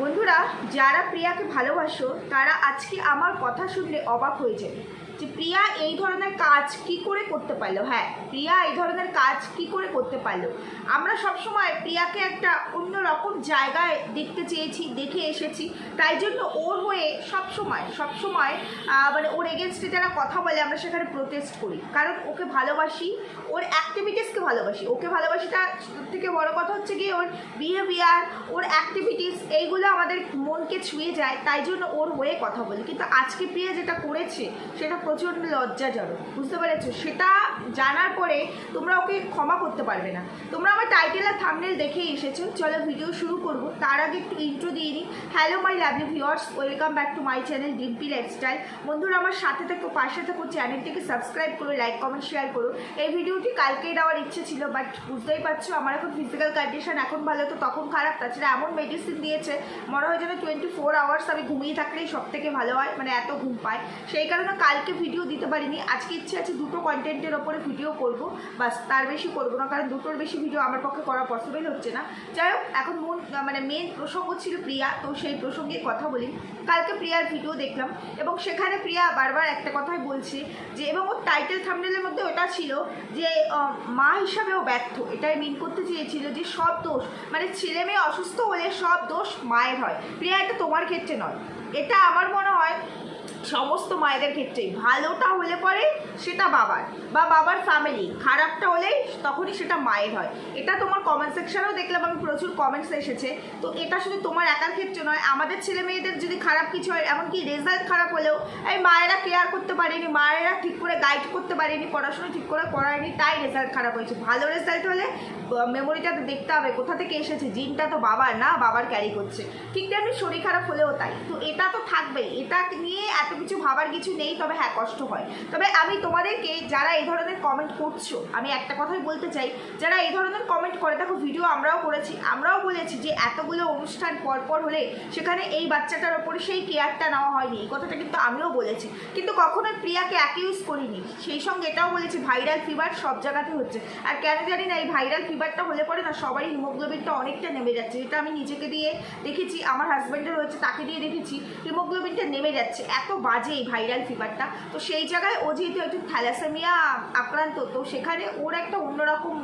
বন্ধুরা যারা প্রিয়াকে ভালোবাসো তারা আজকে আমার কথা শুনলে অবাক হয়ে যাবে। যে প্রিয়া এই ধরনের কাজ কি করে করতে পারল? হ্যাঁ প্রিয়া এই ধরনের কাজ কি করে করতে পারল? আমরা সবসময় প্রিয়াকে একটা অন্য রকম জায়গায় দেখতে চেয়েছি দেখে এসেছি। তাই জন্য ওর হয়ে সবসময় সবসময় আহ, মানে ওর এগেনস্টে যারা কথা বলে আমরা সেখানে প্রোটেস্ট করি। কারণ ওকে ভালোবাসি ওর অ্যাক্টিভিটিসকে ভালোবাসি। ওকে ভালোবাসি তার থেকে বড় কথা হচ্ছে গিয়ে ওর বিহেভিয়ার ওর অ্যাক্টিভিটিস এইগুলো আমাদের মনকে ছুঁয়ে যায়। তাই জন্য ওর হয়ে কথা বলি। কিন্তু আজকে প্রিয়া যেটা করেছে সেটা প্রচণ্ড লজ্জাজনক বুঝতে পেরেছ? সেটা জানার পরে তোমরা ওকে ক্ষমা করতে পারবে না। তোমরা আমার টাইটেল আর থামনেল দেখেই এসেছ। চলো ভিডিও শুরু করব। তার আগে একটু ইন্ট্রো দিয়ে নিই hello my lovely viewers welcome back to my channel Dimpi lifestyle বন্ধুরা, আমার সাথে থাকো, পাশে থাকো চ্যানেলটিকে সাবস্ক্রাইব করো লাইক কমেন্ট শেয়ার করো। এই ভিডিওটি কালকেই দেওয়ার ইচ্ছে ছিল বাট বুঝতেই পারছ, আমার এখন ফিজিক্যাল কন্ডিশন এখন ভালো, তো তখন খারাপ। তাছাড়া এমন মেডিসিন দিয়েছে, মনে হয় যেন টোয়েন্টি ফোর আওয়ার্স আমি ঘুমিয়ে থাকলেই সব থেকে ভালো হয় মানে এত ঘুম পায়। সেই কারণে কালকে ভিডিও দিতে পারিনি। আজকে ইচ্ছে আছে দুটো কন্টেন্টের ওপরে ভিডিও করব। বাস, তার বেশি করব না, কারণ দুটোর বেশি ভিডিও আমার পক্ষে করা পসিবল হচ্ছে না। যাই হোক, এখন মূল মানে মেন প্রসঙ্গ ছিল প্রিয়া, তো সেই প্রসঙ্গে কথা বলি। কালকে প্রিয়ার ভিডিও দেখলাম, এবং সেখানে প্রিয়া বারবার একটা কথাই বলছে যে, এবং ওর টাইটেল থামনেলের মধ্যে ওটা ছিল যে মা হিসাবেও ব্যর্থ। এটাই মিন করতে চেয়েছিল যে, সব দোষ মানে ছেলে মেয়ে অসুস্থ হলে সব দোষ মায়ের হয়। প্রিয়া, এটা তোমার ক্ষেত্রে নয়। এটা আমার মনে হয় সমস্ত মায়েদের ক্ষেত্রেই ভালোটা হলে পরে সেটা বাবার। বা বাবার ফ্যামিলি খারাপটা হলেই তখনই সেটা মায়ের হয়। এটা তোমার কমেন্ট সেকশনেও দেখলাম, আমি প্রচুর কমেন্টস এসেছে। তো এটা শুধু তোমার একার ক্ষেত্রে নয়, আমাদের ছেলে মেয়েদের যদি খারাপ কিছু হয়, এমনকি রেজাল্ট খারাপ হলেও, এই মায়েরা কেয়ার করতে পারেনি, মায়েরা ঠিক করে গাইড করতে পারেনি, পড়াশোনা ঠিক করে করায়নি, তাই রেজাল্ট খারাপ হয়েছে। ভালো রেজাল্ট হলে মেমোরিটা তো দেখতে হবে, কোথা থেকে এসেছে জিনটা তো বাবার না, বাবার ক্যারি করছে। ঠিক তেমনি শরীর খারাপ হলেও তাই। তো এটা তো থাকবেই। এটা নিয়ে এত কিছু ভাবার কিছু নেই, তবে হ্যাঁ কষ্ট হয়। তবে আমি তোমাদেরকে যারা এই ধরনের কমেন্ট করছ, আমি একটা কথাই বলতে চাই, যারা এই ধরনের কমেন্ট করে, দেখো ভিডিও আমরাও করেছি, আমরাও বলেছি যে এতগুলো অনুষ্ঠান পরপর হলে সেখানে এই বাচ্চাটার ওপরে সেই কেয়ারটা নেওয়া হয়নি, এই কথাটা কিন্তু আমিও বলেছি। কিন্তু কখনোই প্রিয়াকে অ্যাকিউজ করিনি, সেই সঙ্গে এটাও বলেছি ভাইরাল ফিভার সব জায়গাতে হচ্ছে। আর কেন জানি না এই ভাইরাল ফিভারটা হলে পরে না সবারই হিমোগ্লোবিনটা অনেকটা নেমে যাচ্ছে, যেটা আমি নিজেকে দিয়ে দেখেছি, আমার হাজব্যান্ডের হয়েছে, তাকে দিয়ে দেখেছি হিমোগ্লোবিনটা নেমে যাচ্ছে, এত বাজে এই ভাইরাল ফিভারটা তো সেই জায়গায় ও যেহেতু একটু থ্যালাসেমিয়া আক্রান্ত, তো সেখানে ওর একটা অন্যরকম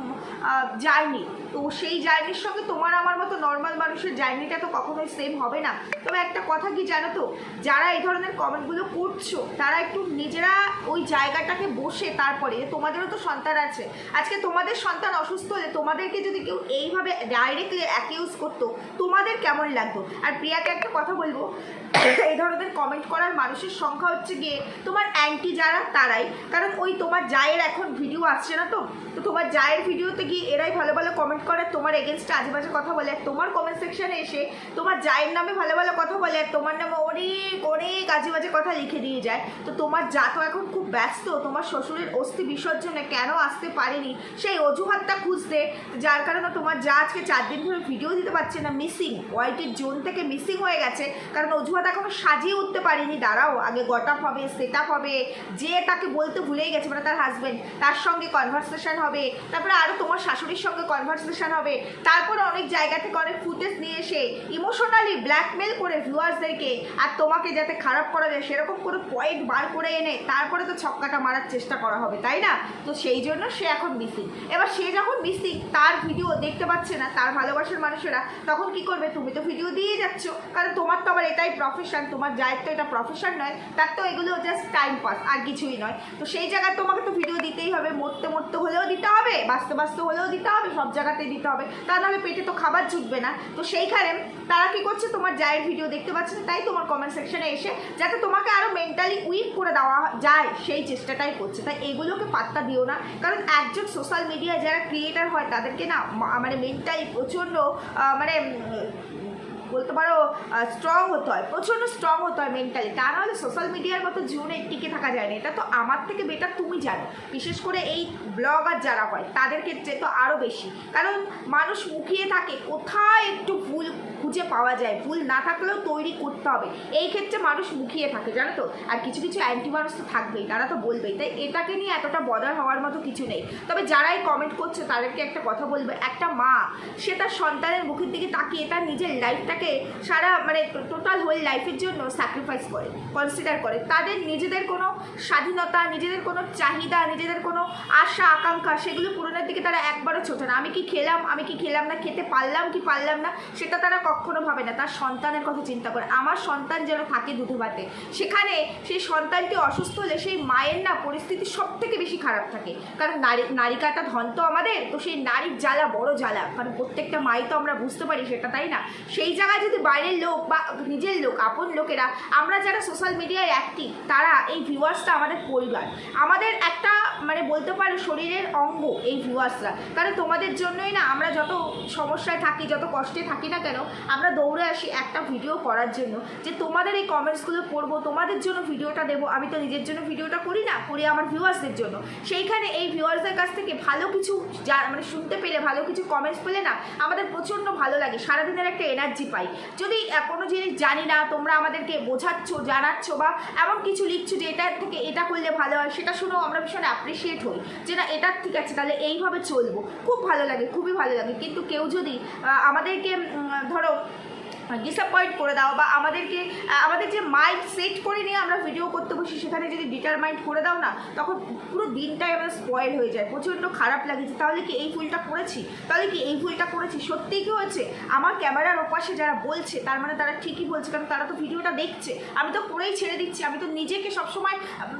জার্নি তো সেই জার্নির সঙ্গে তোমার আমার মতো নর্মাল মানুষের জার্নিটা তো কখনোই সেম হবে না। তবে একটা কথা কি জানো তো? যারা এই ধরনের কমেন্টগুলো করছ, তারা একটু নিজেরা ওই জায়গাটাকে বসে তারপরে তোমাদেরও তো সন্তান আছে। আজকে তোমাদের সন্তান অসুস্থ হলে তোমাদেরকে যদি কেউ এইভাবে ডাইরেক্টলি অ্যাকিউজ করতো, তোমাদের কেমন লাগতো? আর প্রিয়াকে একটা কথা বলব, এই ধরনের কমেন্ট করার মানুষের সংখ্যা হচ্ছে গিয়ে তোমার অ্যান্টি যারা, তারাই। কারণ ওই তোমার জায়ের এখন ভিডিও আসছে না তো? তো তোমার জায়ের ভিডিওতে গিয়ে এরাই ভালো ভালো কমেন্ট করে তোমার এগেনস্টে আজে বাজে কথা বলে তোমার কমেন্ট সেকশানে এসে তোমার জায়ের নামে ভালো ভালো কথা বলে, আর তোমার নামে অনেক অনেক আজে বাজে কথা লিখে দিয়ে যায়। তো তোমার যা তো এখন খুব ব্যস্ত, তোমার শ্বশুরের অস্থি বিসর্জনে কেন আসতে পারেনি? সেই অজুহাতটা খুঁজতে, যার কারণে তোমার যা আজকে চার দিন ধরে ভিডিও দিতে পারছে না মিসিং ওয়াইটির জোন থেকে মিসিং হয়ে গেছে। কারণ অজুহাত এখনও সাজিয়ে উঠতে পারিনি, দাঁড়াও। আগে গট আপ হবে সেট আপ হবে, যে তাকে বলতে ভুলেই গেছে মানে তার হাজবেন্ড তার সঙ্গে কনভারসেশন হবে, তারপরে আরও তোমার শাশুড়ির সঙ্গে কনভারসেশন হবে, তারপরে অনেক জায়গা থেকে অনেক ফুটেজ নিয়ে এসে ইমোশনালি ব্ল্যাকমেল করে ভিউয়ার্সদেরকে আর তোমাকে যাতে খারাপ করা যায়, সেরকম করে পয়েন্ট বার করে এনে তারপরে তো ছক্কাটা মারার চেষ্টা করা হবে, তাই না? তো সেই জন্য সে এখন মিসিং এবার সে যখন মিসিং তার ভিডিও দেখতে পাচ্ছে না, তার ভালোবাসার মানুষেরা, তখন কি করবে? তুমি তো ভিডিও দিয়ে যাচ্ছ, কারণ তোমার তো আবার এটাই প্রফেশন তোমার যায়ের তো এটা প্রফেশন নয়, তার তো এগুলো জাস্ট টাইম পাস আর কিছুই নয়। তো সেই জায়গায় তোমাকে তো ভিডিও দিতেই হবে, মরতে মরতে হলেও দিতে হবে, বাঁচতে বাঁচতে হলেও দিতে হবে, সব জায়গাতেই দিতে হবে। তা নাহলে পেটে তো খাবার জুটবে না। তো সেইখানে তারা কি করছে, তোমার জায়ের ভিডিও দেখতে পাচ্ছে না, তাই তোমার কমেন্ট সেকশনে এসে যাতে তোমাকে আরও মেন্টালি উইক করে দেওয়া যায়, সেই চেষ্টাটাই করছে। তাই এগুলোকে পাত্তা দিও না। কারণ একজন সোশ্যাল মিডিয়ায় যারা ক্রিয়েটার হয়, তাদেরকে না মানে মেন্টালি প্রচণ্ড মানে বলতে পারো স্ট্রং হতে হয়, প্রচণ্ড স্ট্রং হতে হয় মেন্টালি তা নাহলে সোশ্যাল মিডিয়ার মতো জীবনে টিকে থাকা যায় না। এটা তো আমার থেকে বেটার তুমি জানো। বিশেষ করে এই ব্লগার যারা হয়, তাদের ক্ষেত্রে তো আরও বেশি। কারণ মানুষ মুখিয়ে থাকে, কোথায় একটু ভুল খুঁজে পাওয়া যায়? ভুল না থাকলেও তৈরি করতে হবে। এই ক্ষেত্রে মানুষ মুখিয়ে থাকে, জানো তো? আর কিছু কিছু অ্যান্টি মানুষ তো থাকবেই, তারা তো বলবেই। তাই এটাকে নিয়ে এতটা বদার হওয়ার মতো কিছু নেই। তবে যারাই কমেন্ট করছে, তাদেরকে একটা কথা বলবে। একটা মা, সে তার সন্তানের মুখের দিকে তাকিয়ে তার নিজের লাইফটাকে সারা মানে টোটাল হোল লাইফের জন্য স্যাক্রিফাইস করে কনসিডার করে। তাদের নিজেদের কোনো স্বাধীনতা, নিজেদের কোনো চাহিদা, নিজেদের কোনো আশা, আকাঙ্ক্ষা সেগুলো পূরণের দিকে তারা একবারও ছোটে না। আমি কি খেলাম, আমি কি খেলাম না, খেতে পারলাম কি পারলাম না, সেটা তারা কখনো ভাবে না। তার সন্তানের কথা চিন্তা করে। আমার সন্তান যেন থাকে দুধে ভাতে, সেখানে সেই সন্তানটি অসুস্থ হলে সেই মায়ের না পরিস্থিতি সব থেকে বেশি খারাপ থাকে। কারণ নারী নারিকাটা ধন তো আমাদের, তো সেই নারীর জ্বালা বড় জ্বালা। কারণ প্রত্যেকটা মাই তো আমরা বুঝতে পারি সেটা, তাই না? সেই জায়গায় যদি বাইরের লোক বা নিজের লোক, আপন লোকেরা, আমরা যারা সোশ্যাল মিডিয়ায় অ্যাক্টিভ তারা এই ভিউয়ার্সটা আমাদের পরিবার। আমাদের একটা মানে বলতে পারো শরীরের অঙ্গ এই ভিউয়ার্সরা কারণ তোমাদের জন্যই না আমরা যত সমস্যায় থাকি, যত কষ্টে থাকি না কেন, আমরা দৌড়ে আসি একটা ভিডিও করার জন্য। যে তোমাদের এই কমেন্টসগুলো পড়ব, তোমাদের জন্য ভিডিওটা দেবো। আমি তো নিজের জন্য ভিডিওটা করি না, করি আমার ভিউয়ার্সদের জন্য। সেইখানে এই ভিউয়ার্সদের কাছ থেকে ভালো কিছু যা মানে শুনতে পেলে, ভালো কিছু কমেন্টস পেলে না, আমাদের প্রচণ্ড ভালো লাগে। সারাদিনের একটা এনার্জি পাই। যদি কোনো জিনিস জানি না, তোমরা আমাদেরকে বোঝাচ্ছ, জানাচ্ছ বা এমন কিছু লিখছো যে এটার থেকে এটা করলে ভালো হয়, সেটা শুনেও আমরা ভীষণ অ্যাপ্রিসিয়েট হই যে না, এটা ঠিক আছে, তাহলে এইভাবে চলবো। খুব ভালো লাগে, খুবই ভালো লাগে। কিন্তু কেউ যদি আমাদেরকে ধরো ডিসঅ্যাপয়েন্ট করে দাও বা আমাদেরকে আমাদের যে মাইন্ড সেট করে নিয়ে আমরা ভিডিও করতে বসি, সেখানে যদি ডিটারমাইন্ড করে দাও না, তখন পুরো দিনটাই আমাদের স্পয়েল হয়ে যায়। প্রচণ্ড খারাপ লাগে যে তাহলে কি এই ভুলটা করেছি? তাহলে কি এই ভুলটা করেছি? সত্যিই কি হয়েছে? আমার ক্যামেরার ওপাশে যারা বলছে, তার মানে তারা ঠিকই বলছে, কারণ তারা তো ভিডিওটা দেখছে। আমি তো করেই ছেড়ে দিচ্ছি। আমি তো নিজেকে সবসময়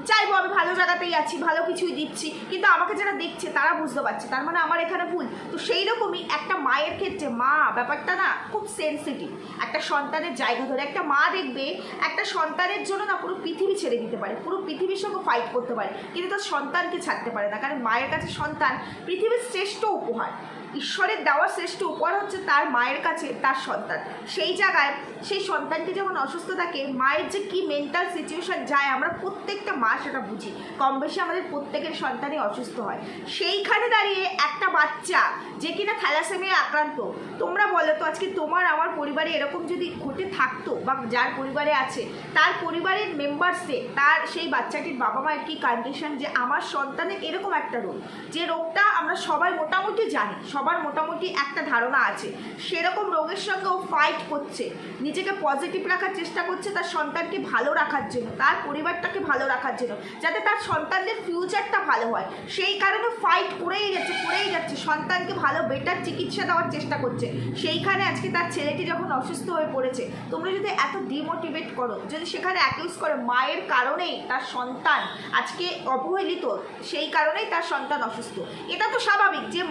চাইব আমি ভালো জায়গাতেই আছি, ভালো কিছুই দিচ্ছি। কিন্তু আমাকে যারা দেখছে, তারা বুঝতে পারছে। তার মানে আমার এখানে ভুল। তো সেই রকমই একটা মায়ের ক্ষেত্রে, মা, ব্যাপারটা না খুব সেন্সিটিভ একটা সন্তানের জায়গা ধরে, একটা মা দেখবে একটা সন্তানের জন্য না পুরো পৃথিবী ছেড়ে দিতে পারে, পুরো পৃথিবীর সঙ্গে ফাইট করতে পারে, কিন্তু তার সন্তানকে ছাড়তে পারে না, কারণ মায়ের কাছে সন্তান পৃথিবীর শ্রেষ্ঠ উপহার। ঈশ্বরের দেওয়া শ্রেষ্ঠ উপহার হচ্ছে তার মায়ের কাছে, তার সন্তান। সেই জায়গায় সেই সন্তানটি যখন অসুস্থ থাকে, মায়ের যে কি মেন্টাল সিচুয়েশন যায়, আমরা প্রত্যেকটা মা সেটা বুঝি। কম বেশি আমাদের প্রত্যেকের সন্তানই অসুস্থ হয়। সেইখানে দাঁড়িয়ে একটা বাচ্চা যে কিনা থ্যালাসেমিয়া আক্রান্ত, তোমরা বলো তো আজকে তোমার, আমার পরিবারে এরকম যদি ঘটে থাকতো বা যার পরিবারে আছে, তার পরিবারের মেম্বার্সে তার সেই বাচ্চাটির বাবা মায়ের কি কন্ডিশন যে আমার সন্তানের এরকম একটা রোগ? যে রোগটা আমরা সবাই মোটামুটি জানি সবার মোটামুটি একটা ধারণা আছে। সেরকম রোগের সঙ্গে ও ফাইট করছে। নিজেকে পজিটিভ রাখার চেষ্টা করছে তার সন্তানকে ভালো রাখার জন্য, তার পরিবারটাকে ভালো রাখার জন্য, যাতে তার সন্তানদের ফিউচারটা ভালো হয়। সেই কারণে ফাইট করেই যাচ্ছে করেই যাচ্ছে। সন্তানকে ভালো বেটার চিকিৎসা দেওয়ার চেষ্টা করছে। সেইখানে আজকে তার ছেলেটি যখন অসুস্থ হয়ে পড়েছে, তোমরা যদি এত ডিমোটিভেট করো, যদি সেখানে অ্যাকিউজ করো, মায়ের কারণেই তার সন্তান আজকে অবহেলিত, সেই কারণেই তার সন্তান অসুস্থ। এটা তো স্বাভাবিক যে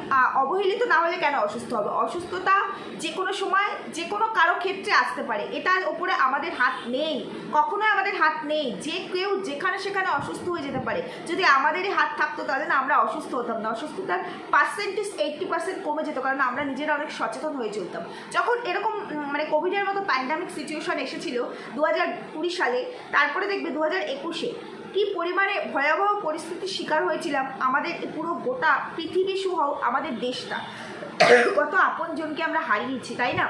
অবহেলিত না হলে কেন অসুস্থ হবে? অসুস্থতা যে কোনো সময় যে কোনো কারও ক্ষেত্রে আসতে পারে। এটার ওপরে আমাদের হাত নেই। কখনোই আমাদের হাত নেই। যে কেউ যেখানে সেখানে অসুস্থ হয়ে যেতে পারে। যদি আমাদেরই হাত থাকতো তাহলে না আমরা অসুস্থ হতাম না। অসুস্থতার পার্সেন্টেজ এইট্টি পার্সেন্ট কমে যেত, কারণ আমরা নিজেরা অনেক সচেতন হয়ে চলতাম। যখন এরকম মানে কোভিডের মতো প্যান্ডামিক সিচুয়েশন এসেছিল দু হাজার কুড়ি সালে, তারপরে দেখবে দু হাজার একুশে কী পরিমাণে ভয়াবহ পরিস্থিতির শিকার হয়েছিলাম? আমাদের পুরো গোটা পৃথিবী সহ আমাদের দেশটা। কত আপনজনকে আমরা হারিয়েছি, তাই না?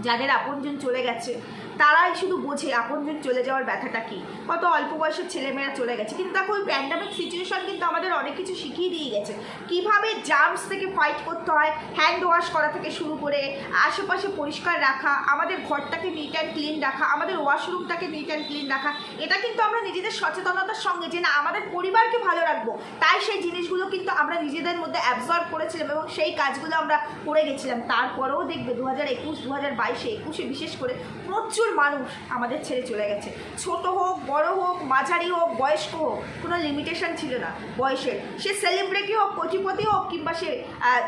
যাদের আপনজন চলে গেছে। তারাই শুধু বোঝে আপনজন চলে যাওয়ার ব্যথাটা কি। কত অল্প বয়সের ছেলেমেয়েরা চলে গেছে। কিন্তু দেখো, ওই প্যান্ডামিক সিচুয়েশন কিন্তু আমাদের অনেক কিছু শিখিয়ে দিয়ে গেছে। কীভাবে জার্মস থেকে ফাইট করতে হয় হ্যান্ড ওয়াশ করা থেকে শুরু করে, আশেপাশে পরিষ্কার রাখা, আমাদের ঘরটাকে নিট অ্যান্ড ক্লিন রাখা, আমাদের ওয়াশরুমটাকে নিট অ্যান্ড ক্লিন রাখা, এটা কিন্তু আমরা নিজেদের সচেতনতার সঙ্গে যে না, আমাদের পরিবারকে ভালো রাখব, তাই সেই জিনিসগুলো কিন্তু আমরা নিজেদের মধ্যে অ্যাবজর্ব করেছিলাম এবং সেই কাজগুলো আমরা করে গেছিলাম। তারপরেও দেখবে দু হাজার একুশ দু হাজার বাইশে একুশে বিশেষ করে প্রচুর মানুষ আমাদের ছেড়ে চলে গেছে। ছোট হোক, বড় হোক, মাঝারি হোক, বয়স্ক হোক, কোনো লিমিটেশন ছিল না বয়সের সে সেলিব্রিটি হোক, কোটিপতি হোক, কিংবা সে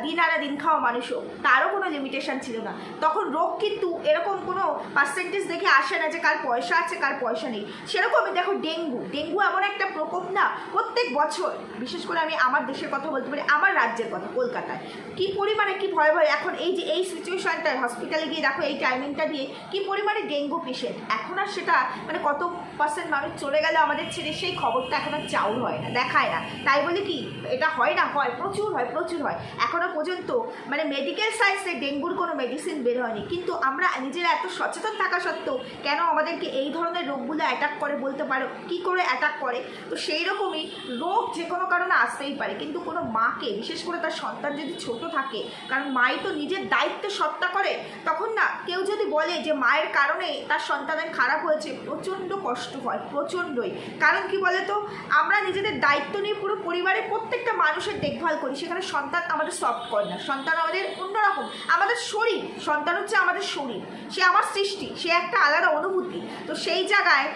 দিন আনা দিন খাওয়া মানুষ হোক, তারও কোনো লিমিটেশন ছিল না। তখন রোগ কিন্তু এরকম কোনো পার্সেন্টেজ দেখে আসে না যে কার পয়সা আছে, কার পয়সা নেই। সেরকমই দেখো ডেঙ্গু। ডেঙ্গু এমন একটা প্রকোপ না, প্রত্যেক বছর, বিশেষ করে আমি আমার দেশের কথা বলতে পারি, আমার রাজ্যের কথা, কলকাতায়। কি পরিমাণে, কি ভয় ভয়, এখন এই যে এই সিচুয়েশনটায় হসপিটালে গিয়ে দেখো এই টাইমিংটা দিয়ে, কি পরিমাণে ডেঙ্গু পেশেন্ট এখন আর সেটা মানে কত পার্সেন্ট মানুষ চলে গেলে আমাদের ছেড়ে সেই খবরটা এখন আর চাউল হয় না, দেখায় না। তাই বলে কি, এটা হয় না, হয়, প্রচুর হয় প্রচুর হয়। এখনও পর্যন্ত মানে মেডিকেল সায়েন্সে ডেঙ্গুর কোনো মেডিসিন বের হয়নি। কিন্তু আমরা নিজেরা এত সচেতন থাকা সত্ত্বেও কেন আমাদেরকে এই ধরনের রোগগুলো অ্যাটাক করে বলতে পারো? কী করে অ্যাটাক করে? তো সেই রকমই রোগ যে কোনো কারণে আসতেই পারে, কিন্তু কোনো মাকে, বিশেষ করে তার সন্তান যদি ছোট থাকে, কারণ মাই তো নিজের দায়িত্ব সত্তা করে, তখন না কেউ যদি বলে যে মায়ের কারণে তার সন্তানের খারাপ হয়েছে, প্রচণ্ড কষ্ট হয়, প্রচণ্ডই। কারণ কি বলে তো আমরা নিজেদের দায়িত্ব নিয়ে পুরো পরিবারের প্রত্যেকটা মানুষের দেখভাল করি। সেখানে সন্তান আমাদের সফট করে না। সন্তান আমাদের অন্যরকম। আমাদের শরীর, সন্তান হচ্ছে আমাদের শরীর। সে আমার সৃষ্টি, সে একটা আলাদা অনুভূতি। তো সেই জায়গায়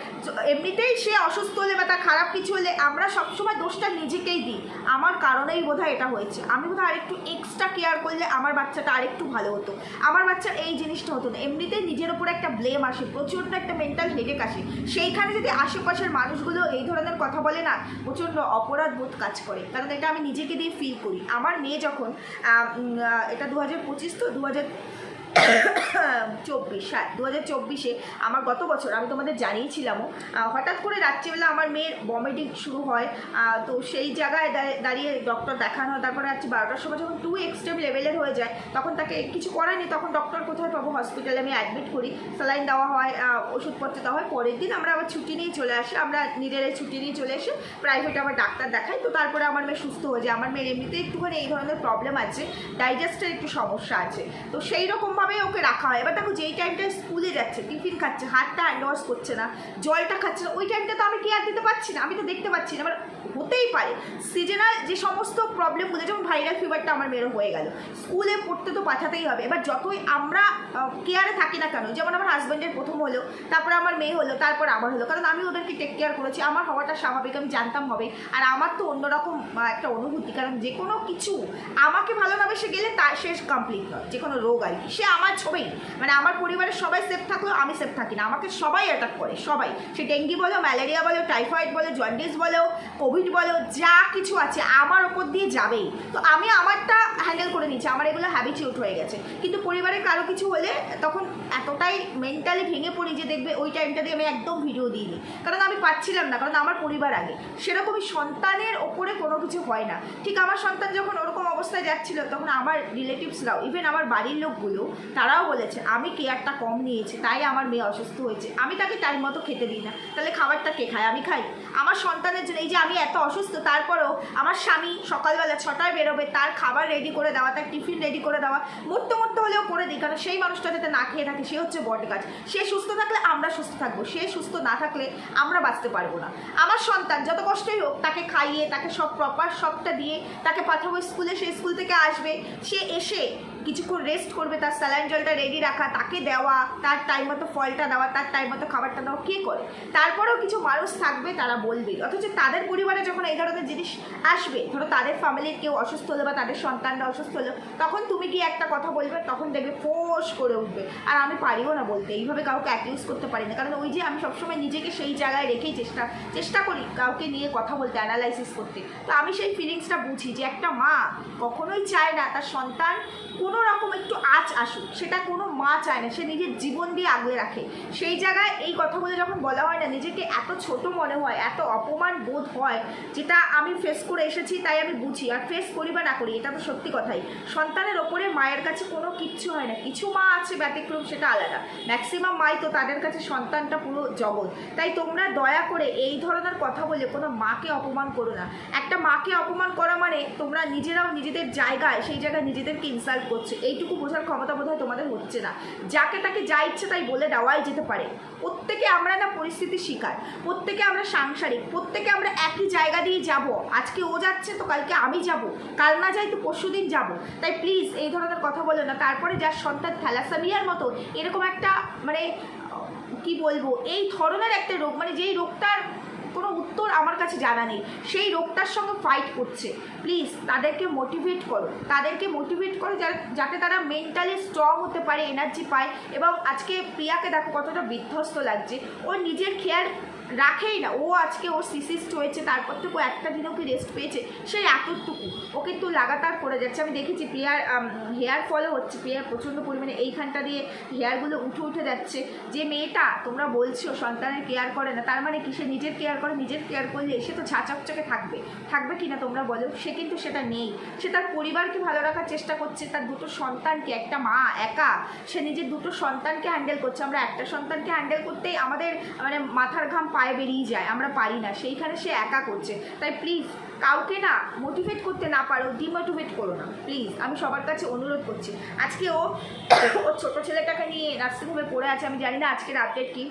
এমনিতেই সে অসুস্থ হলে বা তার খারাপ কিছু হলে আমরা সবসময় দোষটা নিজেকেই দিই। আমার কারণেই বোধহয় এটা হয়েছে। আমি বোধহয় আরেকটু এক্সট্রা কেয়ার করলে আমার বাচ্চাটা আরেকটু ভালো হতো। আমার বাচ্চার এই জিনিসটা হতো না। এমনিতেই নিজের উপরে একটা ব্লেম আসে, প্রচণ্ড একটা মেন্টাল হেডেক আসে। সেইখানে যদি আশেপাশের মানুষগুলো এই ধরনের কথা বলে না, প্রচণ্ড অপরাধ বোধ কাজ করে। কারণ এটা আমি নিজেকে দিয়ে ফিল করি। আমার মেয়ে যখন এটা দু হাজার পঁচিশ তো দু হাজার চব্বিশ হ্যাঁ দু হাজার চব্বিশে আমার গত বছর, আমি তোমাদের জানিয়েছিলামও হঠাৎ করে রাত্রিবেলা আমার মেয়ের বমিটিং শুরু হয় তো সেই জায়গায় দাঁড়িয়ে- ডক্টর দেখানো, তারপরে রাত্রি বারোটার সময় যখন টু এক্সট্রিম লেভেলের হয়ে যায়, তখন তাকে কিছু করায়নি তখন ডক্টর কোথায় পাবো? হসপিটালে আমি অ্যাডমিট করি স্যালাইন দেওয়া হয় ওষুধপত্র দেওয়া হয়, পরের দিন আমরা আবার ছুটি নিয়ে চলে আসি, আমরা নিজেরাই ছুটি নিয়ে চলে এসে প্রাইভেটে আবার ডাক্তার দেখাই, তো তারপরে আমার মেয়ে সুস্থ হয়ে যায়, আমার মেয়ের এমনিতে একটুখানি এই ধরনের প্রবলেম আছে ডাইজেস্টের একটু সমস্যা আছে, তো সেই রকমভাবেই ওকে রাখা হয়। এবার দেখো যেই টাইমটা স্কুলে যাচ্ছে, টিফিন খাচ্ছে, হাতটা হ্যান্ড ওয়াশ করছে না, জলটা খাচ্ছে না, ওই টাইমটা তো আমি কেয়ার দিতে পারছি না? আমি তো দেখতে পাচ্ছি না। এবার হতেই পারে সিজনাল যে সমস্ত প্রবলেমগুলো যেমন ভাইরাল ফিভারটা আমার মেয়েরও হয়ে গেল। স্কুলে পড়তে তো পাঠাতেই হবে। এবার যতই আমরা কেয়ারে থাকি না কেন, যেমন আমার হাজব্যান্ডের প্রথম হলো, তারপর আমার মেয়ে হলো, তারপর আমার হলো, কারণ আমি ওদেরকে টেক কেয়ার করেছি। আমার হওয়াটা স্বাভাবিক, আমি জানতাম হবে আর আমার তো অন্যরকম একটা অনুভূতি, কারণ যে কোনো কিছু আমাকে ভালোভাবে সে গেলে তার শেষ কমপ্লিট নয়, যে কোনো রোগ আর কি। সে আমার ছবি মানে আমার পরিবারের সবাই সেফ থাকলেও আমি সেফ থাকি না। আমাকে সবাই অ্যাটাক করে, সবাই। সে ডেঙ্গি বলো ম্যালেরিয়া বলো টাইফয়েড বলো জন্ডিস বলো কোভিড বলো, যা কিছু আছে, আমার ওপর দিয়ে যাবেই। তো আমি আমারটা হ্যান্ডেল করে নিচ্ছি আমার এগুলো হ্যাবিটিউট হয়ে গেছে। কিন্তু পরিবারের কারও কিছু হলে তখন এতটাই মেন্টালি ভেঙে পড়ি যে দেখবে ওই টাইমটা দিয়ে আমি একদম ভিডিও দিইনি। কারণ আমি পাচ্ছিলাম না, কারণ আমার পরিবার আগে। সেরকমই সন্তানের ওপরে কোনো কিছু হয় না। ঠিক আমার সন্তান যখন ওরকম অবস্থায় যাচ্ছিল, তখন আমার রিলেটিভসরাও ইভেন আমার বাড়ির লোকগুলো, তারাও বলেছে, আমি কেয়ারটা কম নিয়েছি, তাই আমার মেয়ে অসুস্থ হয়েছে। আমি তাকে টাইম মতো খেতে দিই না। তাহলে খাবারটা কে খায়? আমি খাই। আমার সন্তানের জন্য, এই যে আমি এত অসুস্থ, তারপরেও আমার স্বামী সকালবেলা ছটায় বেরোবে, তার খাবার রেডি করে দেওয়া, তার টিফিন রেডি করে দেওয়া মরতে মরতে হলেও করে দিই, কারণ সেই মানুষটা যাতে না খেয়ে থাকে, সে হচ্ছে বট গাছ। সে সুস্থ থাকলে আমরা সুস্থ থাকব, সে সুস্থ না থাকলে আমরা বাঁচতে পারব না। আমার সন্তান, যত কষ্টই হোক, তাকে খাইয়ে, তাকে সব প্রপার সবটা দিয়ে, তাকে পাঠাবো স্কুলে, সে স্কুল থেকে আসবে, সে এসে কিছুক্ষণ রেস্ট করবে, তার স্যালাইন জলটা রেডি রাখা, তাকে দেওয়া, তার টাইম মতো ফলটা দেওয়া, তার টাইম মতো খাবারটা দেওয়া, কে করে? তারপরেও কিছু মানুষ থাকবে, তারা বলবে। অথচ তাদের পরিবারে যখন এই ধরনের জিনিস আসবে, ধরো তাদের ফ্যামিলির কেউ অসুস্থ হলো বা তাদের সন্তানরা অসুস্থ হলো, তখন তুমি কি একটা কথা বলবে, তখন দেখবে ফোঁস করে উঠবে। আর আমি পারিও না বলতে, এইভাবে কাউকে অ্যাকিউজ করতে পারি না কারণ ওই যে আমি সবসময় নিজেকে সেই জায়গায় রেখেই চেষ্টা চেষ্টা করি কাউকে নিয়ে কথা বলতে অ্যানালাইসিস করতে। তো আমি সেই ফিলিংসটা বুঝি যে একটা মা কখনোই চায় না তার সন্তান কোনো রকম একটু আঁচ আসুক, সেটা কোনো মা চায় না, সে নিজের জীবন দিয়ে আগলে রাখে। সেই জায়গায় এই কথাগুলো যখন বলা হয় না, নিজেকে এত ছোট মনে হয়, এত অপমান বোধ হয়, যেটা আমি ফেস করে এসেছি তাই আমি বুঝি, আর ফেস করি বা না করি, এটা তো সত্যি কথাই। সন্তানের ওপরে মায়ের কাছে কোনো কিচ্ছু হয় না, কিছু মা আছে ব্যতিক্রম, সেটা আলাদা। ম্যাক্সিমাম মাই তো তাদের কাছে সন্তানটা পুরো জগৎ। তাই তোমরা দয়া করে এই ধরনের কথা বলে কোনো মাকে অপমান করো না। একটা মাকে অপমান করা মানে তোমরা নিজেরাও নিজেদের জায়গায়, সেই জায়গায় নিজেদেরকে ইনসাল্ট করছে। এইটুকু বোঝার ক্ষমতা বোধহয় তোমাদের হচ্ছে না। যাকে তাকে যা ইচ্ছে তাই বলে দেওয়াই যেতে পারে। প্রত্যেকে আমরা না পরিস্থিতির শিকার। প্রত্যেকে আমরা সাংসারিক। প্রত্যেকে আমরা একই জায়গা দিয়ে যাব। আজকে ও যাচ্ছে তো কালকে আমি যাব। কাল না যাই তো পরশু দিন যাব। তাই প্লিজ এই ধরনের কথা বলো না। তারপরে যার সন্তান থ্যালাসামিয়ার মতো, এরকম একটা মানে কি বলব? এই ধরনের একটা রোগ মানে যেই রোগটার কোনো উত্তর আমার কাছে জানা নেই। সেই রোগটার সঙ্গে ফাইট করছে। প্লিজ তাদেরকে মোটিভেট করো। তাদেরকে মোটিভেট করো যাতে তারা মেন্টালি স্ট্রং হতে পারে এনার্জি পায়। এবং আজকে প্রিয়াকে দেখো কতটা বিধ্বস্ত লাগছে। ও নিজের খেয়াল রাখেই না। ও আজকে ওর সিসিস্ট হয়েছে তারপর থেকে ও একটা দিনও কি রেস্ট পেয়েছে, সেই এতটুকু। ও কিন্তু লাগাতার করে যাচ্ছে। আমি দেখেছি প্রিয়ার হেয়ার ফলও হচ্ছে। প্রিয়ার প্রচণ্ড পরিমাণে এইখানটা দিয়ে হেয়ারগুলো উঠে উঠে যাচ্ছে। যে মেয়েটা, তোমরা বলছো, সন্তানের কেয়ার করে না, তার মানে কি? সে নিজের কেয়ার করে, নিজের কেয়ার করলে সে তো ঝাঁচকচকে থাকবে। থাকবে কি না তোমরা বলো? সে কিন্তু সেটা নেই। সে তার পরিবারকে ভালো রাখার চেষ্টা করছে, তার দুটো সন্তানকে, একটা মা, একা। সে নিজের দুটো সন্তানকে হ্যান্ডেল করছে। আমরা একটা সন্তানকে হ্যান্ডেল করতেই আমাদের মানে মাথার ঘাম পায়ে বেরিয়ে যায়, আমরা পারি না। সেইখানে সে একা করছে। তাই প্লিজ কাউকে না মোটিভেট করতে না পারো ডিমোটিভেট করো না। প্লিজ আমি সবার কাছে অনুরোধ করছি। আজকে ও ওর ছোটো ছেলেটাকে নিয়ে নার্সিংহোমে পড়ে আছে, আমি জানি না আজকের আপডেট কী।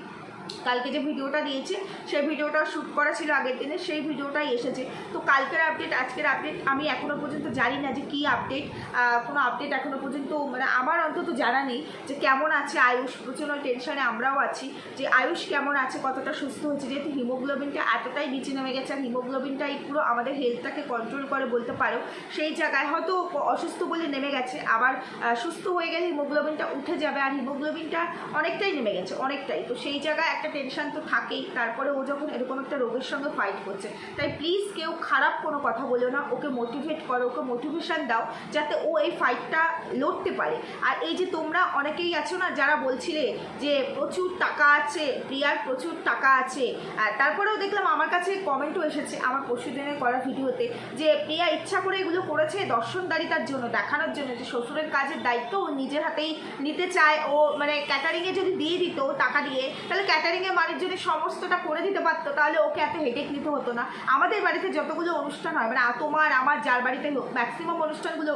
কালকে যে ভিডিওটা দিয়েছে, সেই ভিডিওটা শ্যুট করা ছিল আগের দিনে, সেই ভিডিওটাই এসেছে। তো কালকের আপডেট আজকের আপডেট আমি এখনও পর্যন্ত জানি না যে কী আপডেট কোনো আপডেট এখনও পর্যন্ত মানে আমার অন্তত জানা নেই যে কেমন আছে আয়ুষ। প্রচণ্ড টেনশনে আমরাও আছি যে আয়ুষ কেমন আছে, কতটা সুস্থ হয়েছে যেহেতু হিমোগ্লোবিনটা এতটাই নিচে নেমে গেছে, আর হিমোগ্লোবিনটাই পুরো আমাদের হেলথটাকে কন্ট্রোল করে বলতে পারো, সেই জায়গায় হয়তো অসুস্থ বলে নেমে গেছে। আবার সুস্থ হয়ে গেলে হিমোগ্লোবিনটা উঠে যাবে, আর হিমোগ্লোবিনটা অনেকটাই নেমে গেছে, অনেকটাই। তো সেই জায়গায় একটা টেনশন তো থাকেই। তারপরে ও যখন এরকম একটা রোগের সঙ্গে ফাইট করছে, তাই প্লিজ কেউ খারাপ কোনো কথা বলো না। ওকে মোটিভেট করো, ওকে মোটিভেশান দাও, যাতে ও এই ফাইটটা লড়তে পারে। আর এই যে তোমরা অনেকেই আছো না যারা বলছিলে যে প্রচুর টাকা আছে, প্রিয়ার প্রচুর টাকা আছে। তারপরেও দেখলাম আমার কাছে কমেন্টও এসেছে আমার পরশু দিনের করা ভিডিওতে যে প্রিয়া ইচ্ছা করে এগুলো করেছে দর্শনদারিতার জন্য, দেখানোর জন্য, যে শ্বশুরের কাজের দায়িত্ব ও নিজের হাতেই নিতে চায়। ও মানে ক্যাটারিংয়ে যদি দিয়ে দিত টাকা দিয়ে, তাহলে ক্যাটারিংয়ে মানুষজনের সমস্তটা করে দিতে পারতো, তাহলে ওকে এত হেডেক নিতে হতো না। আমাদের বাড়িতে যতগুলো অনুষ্ঠান হয় মানে তোমার, আমার, যার বাড়িতে হোক ম্যাক্সিমাম অনুষ্ঠানগুলো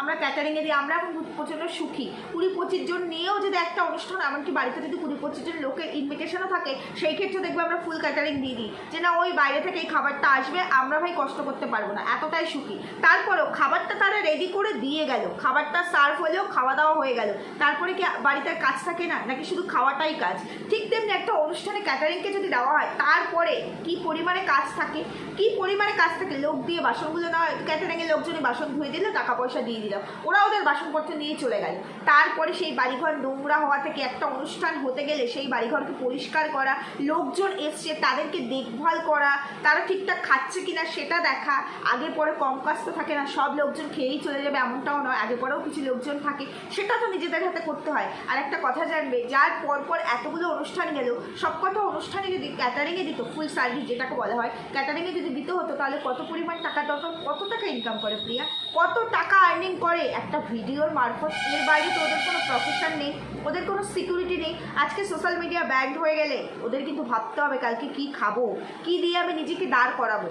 আমরা ক্যাটারিংয়ে দিই আমরা এখন প্রচণ্ড সুখী। কুড়ি পঁচিশ জন নিয়েও যদি একটা অনুষ্ঠান, এমনকি বাড়িতে যদি কুড়ি পঁচিশ জন লোকের ইনভিটেশনও থাকে, সেই ক্ষেত্রে দেখবে আমরা ফুল ক্যাটারিং দিয়ে দিই। যে না, ওই বাইরে থেকে এই খাবারটা আসবে, আমরা ভাই কষ্ট করতে পারব না, এতটাই সুখী। তারপরেও খাবারটা তারা রেডি করে দিয়ে গেল। খাবারটা সার্ভ হলেও খাওয়া দাওয়া হয়ে গেল। তারপরে কি বাড়িতে কাজ থাকে না? নাকি শুধু খাওয়াটাই কাজ? ঠিক তেমনি একটা অনুষ্ঠানে ক্যাটারিংকে যদি দেওয়া হয়, তারপরে কি পরিমাণে কাজ থাকে? কি পরিমাণে কাজ থাকে? লোক দিয়ে বাসনগুলো না ক্যাটারিংয়ের লোকজনই বাসন ধুয়ে দিল, টাকা পয়সা দিয়ে দিল। ওরা ওদের বাসনপত্র নিয়ে চলে গেল। তারপরে সেই বাড়িঘর নোংরা হওয়া থেকে একটা অনুষ্ঠান হতে গেলে সেই বাড়িঘরকে পরিষ্কার করা, লোকজন এসছে তাদেরকে দেখভাল করা, তারা ঠিকঠাক খাচ্ছে কিনা সেটা দেখা, আগে পরে কম কাজ তো থাকে না, সব লোকজন খেয়েই চলে যাবে এমনটাও নয়, আগে পরেও কিছু লোকজন থাকে, সেটা তো নিজেদের হাতে করতে হয়। আর একটা কথা জানবে, যার পরপর এতগুলো অনুষ্ঠান গেল, সব কটা অনুষ্ঠানে যদি ক্যাটারিংয়ে দিত ফুল সার্ভিস যেটাকে বলা হয় ক্যাটারিংয়ে যদি দিতে হতো তাহলে কত পরিমাণ টাকা দরকার, কত টাকা ইনকাম করে প্রিয়া? কত টাকা আর্নিং করে একটা ভিডিওর মারফত এর বাইরে তো ওদের কোনো প্রফেশন নেই, ওদের কোনো সিকিউরিটি নেই। আজকে সোশ্যাল মিডিয়া ব্যান্ড হয়ে গেলে ওদের কিন্তু ভাবতে হবে কালকে কি খাব, কি দিয়ে আমি নিজেকে দাঁড় করাবো।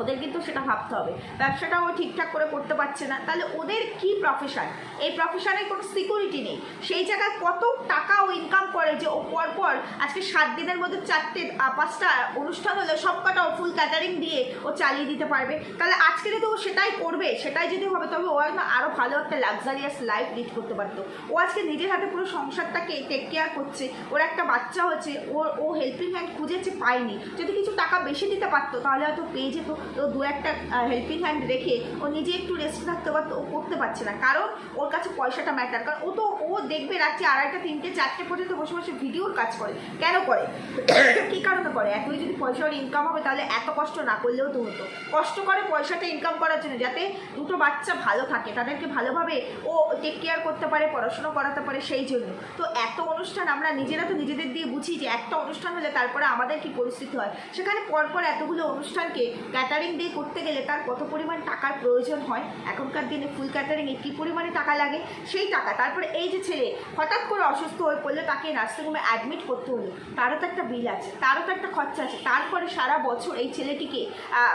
ওদের কিন্তু সেটা ভাবতে হবে। ব্যবসাটা ও ঠিকঠাক করে করতে পারছে না। তাহলে ওদের কি প্রফেশন এই প্রফেশনের কোনো সিকিউরিটি নেই। সেই জায়গায় কত টাকা ও ইনকাম করে যে ও পরপর আজকে সাত দিনের মধ্যে চারটে পাঁচটা অনুষ্ঠান হলে সব কটা ও ফুল ক্যাটারিং দিয়ে ও চালিয়ে দিতে পারবে। তাহলে আজকে যদি ও সেটাই করবে, সেটাই যদি হবে, তবে ও না আরও ভালো একটা লাক্সারিয়াস লাইফ লিড করতে পারতো। ও আজকে নিজের হাতে পুরো সংসারটাকে টেক কেয়ার করছে। ওর একটা বাচ্চা হচ্ছে ওর ও হেল্পিং হ্যান্ড খুঁজেছে, পায়নি। যদি কিছু টাকা বেশি দিতে পারতো, তাহলে হয়তো পেয়ে যেত। তো দু একটা হেল্পিং হ্যান্ড রেখে ও নিজে একটু রেস্ট থাকতে পারতো, ও করতে পারছে না। কারণ ওর কাছে পয়সাটা ম্যাটার কারণ ও তো, ও দেখবে রাত্রি আড়াইটা, তিনটে, চারটে পর্যন্ত বসে বসে ভিডিওর কাজ করে। কেন করে? কী কারণে করে? এতই যদি পয়সা ইনকাম হবে, তাহলে এত কষ্ট না করলেও তো হতো। কষ্ট করে পয়সাটা ইনকাম করার জন্য, যাতে দুটো বাচ্চা ভালো থাকে, তাদেরকে ভালোভাবে ও টেক কেয়ার করতে পারে, পড়াশোনা করাতে পারে, সেই জন্য। তো এত অনুষ্ঠান আমরা নিজেরা তো নিজেদের দিয়ে বুঝি যে, একটা অনুষ্ঠান হলে তারপরে আমাদের কি পরিস্থিতি হয়? সেখানে পরপর এতগুলো অনুষ্ঠানকে ক্যাটারিং দিয়ে করতে গেলে তার কত পরিমাণ টাকার প্রয়োজন হয়? এখনকার দিনে ফুল ক্যাটারিংয়ে কী পরিমাণে টাকা লাগে? সেই টাকা। তারপরে এই যে ছেলে হঠাৎ করে অসুস্থ হয়ে পড়লে তাকে নার্সিংহোমে অ্যাডমিট করতে হলো। তারও তো একটা বিল আছে, তারও তো একটা খরচা আছে। তারপরে সারা বছর এই ছেলেটিকে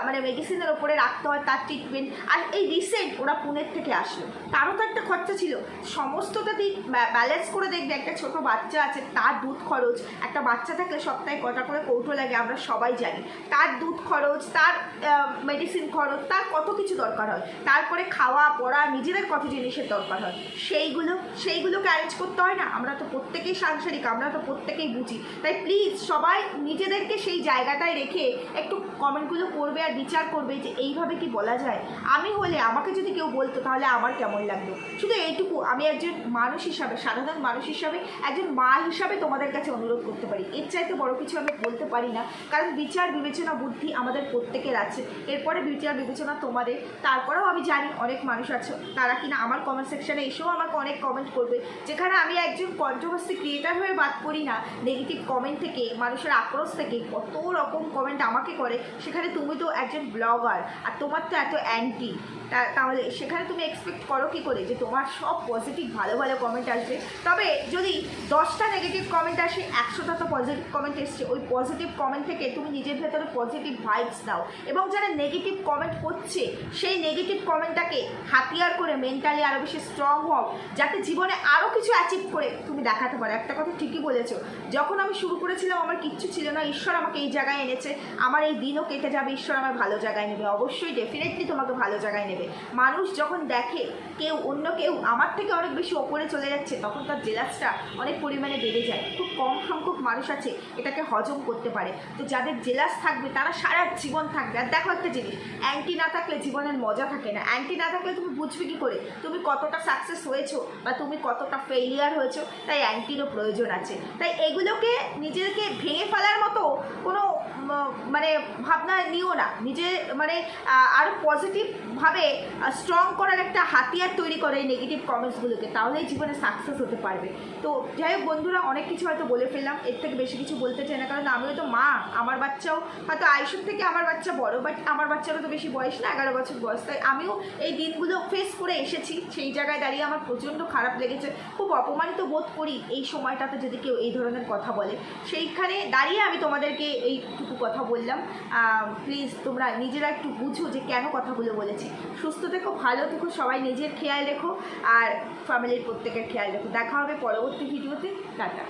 মানে মেডিসিনের ওপরে রাখতে হয়, তার ট্রিটমেন্ট আর এই রিসেন্ট ওরা পুনের থেকে আসলো। তারও তো একটা খরচা ছিল। সমস্তটা দিক ব্যালেন্স করে দেখবে একটা ছোট বাচ্চা আছে, তার দুধ খরচ। একটা বাচ্চা থাকলে সপ্তাহে কটা করে কৌটো লাগে আমরা সবাই জানি। তার দুধ খরচ, তার মেডিসিন খরচ, তার কত কিছু দরকার হয়? তারপরে খাওয়া, পড়া নিজেদের কত জিনিসের দরকার হয়? সেইগুলো, সেইগুলোকে অ্যারেঞ্জ করতে হয় না? আমরা তো প্রত্যেকেই সাংসারিক, আমরা তো প্রত্যেকেই বুঝি। তাই প্লিজ সবাই নিজেদেরকে সেই জায়গাটায় রেখে একটু কমেন্টগুলো করবে আর বিচার করবে যে এইভাবে কি বলা যায়। আমি হলে আমাকে যদি কেউ বলতো, তাহলে আমার কেমন লাগতো? শুধু এইটুকু, আমি একজন মানুষ হিসাবে, সাধারণ মানুষ হিসাবে, একজন মা হিসাবে তোমাদের কাছে অনুরোধ করতে পারি। এর চাইতে বড় কিছু আমি বলতে পারি না। কারণ বিচার, বিবেচনা, বুদ্ধি আমাদের প্রত্যেকের আছে। এরপরে বিচার বিবেচনা তোমাদের। তারপরেও আমি জানি অনেক মানুষ আছে। তারা কিনা আমার কমেন্ট সেকশানে এসেও আমাকে অনেক কমেন্ট করবে। যেখানে আমি একজন কন্ট্রোভার্সি ক্রিয়েটার হয়ে বাদ করি না। নেগেটিভ কমেন্ট থেকে, মানুষের আক্রোশ থেকে কত রকম কমেন্ট আমাকে করে। সেখানে তুমি তো একজন ব্লগার আর তোমার তো এত অ্যান্টি তাহলে সেখানে তুমি এক্সপেক্ট করো কি করে? যে তোমার সব পজিটিভ ভালো ভালো কমেন্ট আসবে। তবে যদি দশটা নেগেটিভ কমেন্ট আসে, একশোটা তো পজিটিভ কমেন্ট এসছে। ওই পজিটিভ কমেন্ট থেকে তুমি নিজের ভেতরে পজিটিভ ভাইবস দাও এবং যারা নেগেটিভ কমেন্ট করছে, সেই নেগেটিভ কমেন্টটাকে হাতিয়ার করে মেন্টালি আরও বেশি স্ট্রং হও, যাতে জীবনে আরও কিছু অ্যাচিভ করে তুমি দেখাতে পারো। একটা কথা ঠিকই বলেছ, যখন আমি শুরু করেছিলাম, আমার কিচ্ছু ছিল না, ঈশ্বর আমাকে এই জায়গায় এনেছে, আমার এই দিনও কেটে যাবে, ঈশ্বর আমার ভালো জায়গায় নেবে, অবশ্যই ডেফিনেটলি তোমাকে ভালো জায়গায় নেবে। মানুষ যখন দেখে কেউ অন্য কেউ আমার থেকে অনেক বেশি ওপরে চলে যাচ্ছে, তখন তার জেলাসটা অনেক পরিমাণে বেড়ে যায়। খুব কম সংখ্যক মানুষ আছে, এটাকে হজম করতে পারে। তো যাদের জেলাস থাকবে, তারা সারা জীবন থাকবে। আর দেখো একটা জিনিস অ্যান্টি না থাকলে জীবনের মজা থাকে না। অ্যান্টি না থাকলে তুমি বুঝবে কি করে? তুমি কতটা সাকসেস হয়েছো বা তুমি কতটা ফেলিয়ার হয়েছো, তাই অ্যান্টিরও প্রয়োজন আছে। তাই এগুলোকে নিজেকে ভেঙে ফেলার মতো কোনো মানে ভাবনা নিও না। নিজে মানে আরও পজিটিভভাবে স্ট্রং করার একটা হাতিয়ার তৈরি করে এই নেগেটিভ কমেন্টসগুলোকে তাহলেই জীবনে সাকসেস হতে পারবে। তো যাই হোক বন্ধুরা, অনেক কিছু হয়তো বলে ফেললাম, এর থেকে বেশি কিছু বলতে চাই না, কারণ আমিও তো মা, আমার বাচ্চাও, হয়তো আয়ুষের থেকে আমার বাচ্চা বড় বাট আমার বাচ্চারও তো বেশি বয়স না, এগারো বছর বয়স। তাই আমিও এই দিনগুলো ফেস করে এসেছি। সেই জায়গায় দাঁড়িয়ে আমার প্রচণ্ড খারাপ লেগেছে। খুব অপমানিত বোধ করি এই সময়টাতে যদি কেউ এই ধরনের কথা বলে। সেইখানে দাঁড়িয়ে আমি তোমাদেরকে এইটুকু কথা বললাম। প্লিজ তোমরা নিজেরা একটু বুঝো যে কেন কথাগুলো বলেছি। সুস্থ থেকো, ভালো থেকো, সবাই নিজের খেয়াল রেখো। আর ফ্যামিলির প্রত্যেকের খেয়াল রেখো। দেখা হবে পরবর্তী ভিডিওতে টাটা।